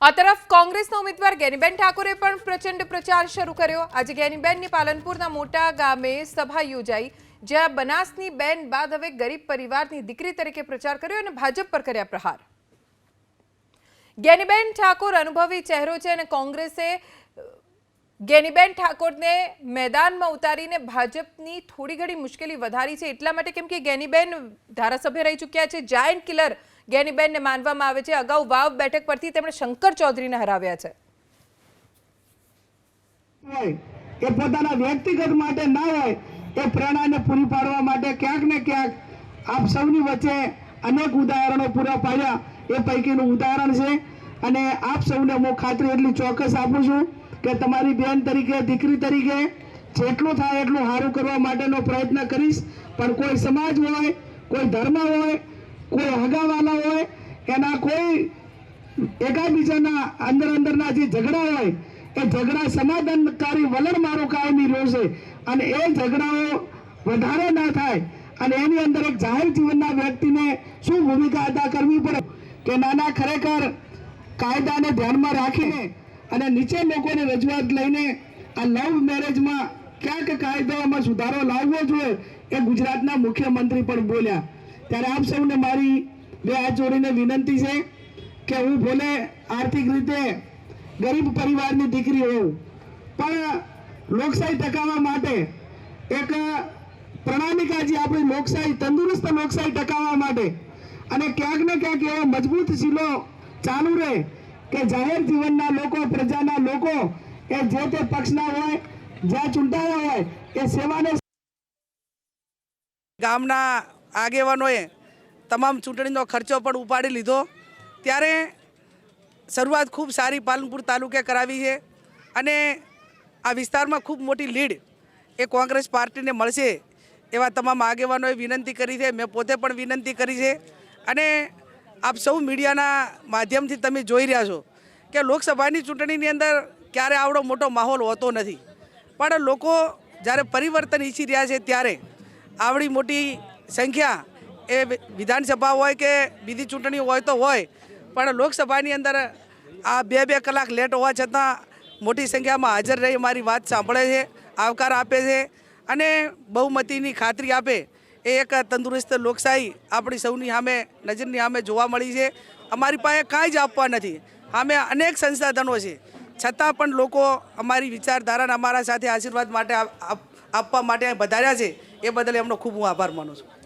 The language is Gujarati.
આ તરફ કોંગ્રેસના ઉમેદવાર ગેનીબેન ઠાકોરે પણ પ્રચંડ પ્રચાર શરૂ કર્યો. આજે ગેનીબેનની પાલનપુરના મોટા ગામે સભા યોજાઈ, જ્યાં બનાસની બેન બાદ હવે ગરીબ પરિવારની દીકરી તરીકે પ્રચાર કર્યો અને ભાજપ પર કર્યા પ્રહાર. ગેનીબેન ઠાકોર અનુભવી ચહેરો છે અને કોંગ્રેસે ગેનીબેન ઠાકોરને મેદાનમાં ઉતારીને ભાજપની થોડી ઘણી મુશ્કેલી વધારી છે. એટલા માટે કેમ કે ગેનીબેન ધારાસભ્ય રહી ચૂક્યા છે. જાયન્ટ કિલર ગેનીબેનને માનવામાં આવે છે. અગાઉ વાવ બેઠક પરથી તેમણે શંકર ચૌધરીને હરાવ્યા છે. એ પોતાના વ્યક્તિગત માટે ના હોય, એ પ્રેરણાને પૂરી પાડવા માટે ક્યાંક ને ક્યાંક આપ સૌની વચ્ચે અનેક ઉદાહરણો પૂરા પાડ્યા. એ પૈકીનું ઉદાહરણ છે. અને આપ સૌને હું ખાતરી એટલી ચોક્કસ આપું છું કે તમારી બેન તરીકે, દીકરી તરીકે જેટલું થાય એટલું સારું કરવા માટેનો પ્રયત્ન કરીશ. પણ કોઈ સમાજ હોય, કોઈ ધર્મ હોય કોઈ હગાવાલા હોય એના કોઈ એકાબીજાના અંદર અંદરના જે ઝઘડા હોય, એ ઝઘડા સમાધાનકારી વલણ મારો કાયમી રહેશે અને એ ઝઘડાઓ વધારે ના થાય અને એની અંદર એક જાહેર જીવનના વ્યક્તિને શું ભૂમિકા અદા કરવી પડે કે નાના ખરેખર કાયદાને ધ્યાનમાં રાખીને અને નીચે લોકોને રજૂઆત લઈને આ લવ મેરેજમાં ક્યાંક કાયદાઓમાં સુધારો લાવવો જોઈએ એ ગુજરાતના મુખ્યમંત્રી પણ બોલ્યા. ત્યારે આપ સૌને મારી બે હાથ જોડીને વિનંતી છે કે હું ભલે આર્થિક રીતે ગરીબ પરિવારની દીકરી હોઉં, પણ લોકશાહી ટકાવવા માટે એક પ્રણાલિકા જે આપણી લોકશાહી, તંદુરસ્ત લોકશાહી ટકાવવા માટે અને ક્યાંક ને ક્યાંક એવો મજબૂત શીલો ચાલુ રહે કે જાહેર જીવનના લોકો, પ્રજાના લોકો એ જે તે પક્ષના હોય, જ્યાં ચૂંટાયા હોય, એ સેવાને ગામના આગેવાનોએ તમામ ચૂંટણીનો ખર્ચો પણ ઉપાડી લીધો. ત્યારે શરૂઆત ખૂબ સારી પાલનપુર તાલુકે કરાવી છે અને આ વિસ્તારમાં ખૂબ મોટી લીડ એ કોંગ્રેસ પાર્ટીને મળશે એવા તમામ આગેવાનોએ વિનંતી કરી છે. મેં પોતે પણ વિનંતી કરી છે અને આપ સૌ મીડિયાના માધ્યમથી તમે જોઈ રહ્યા છો કે લોકસભાની ચૂંટણીની અંદર ક્યારે આવડો મોટો માહોલ હોતો નથી. પણ લોકો જ્યારે પરિવર્તન ઈચ્છી રહ્યા છે ત્યારે આવડી મોટી સંખ્યા એ વિધાનસભા હોય કે બીજી ચૂંટણી હોય તો હોય, પણ લોકસભાની અંદર આ બે બે કલાક લેટ હોવા છતાં મોટી સંખ્યામાં હાજર રહી મારી વાત સાંભળે છે, આવકાર આપે છે અને બહુમતીની ખાતરી આપે એ એક તંદુરસ્ત લોકશાહી આપણી સૌની સામે, નજરની સામે જોવા મળી છે. અમારી પાસે કાંઈ જ આપવા નથી. સામે અનેક સંસાધનો છે. છતાં પણ લોકો અમારી વિચારધારાને અમારા સાથે આશીર્વાદ માટે આપ- આપ- આપવા માટે વધાર્યા છે. એ બદલ એમનો ખૂબ હું આભાર માનું છું.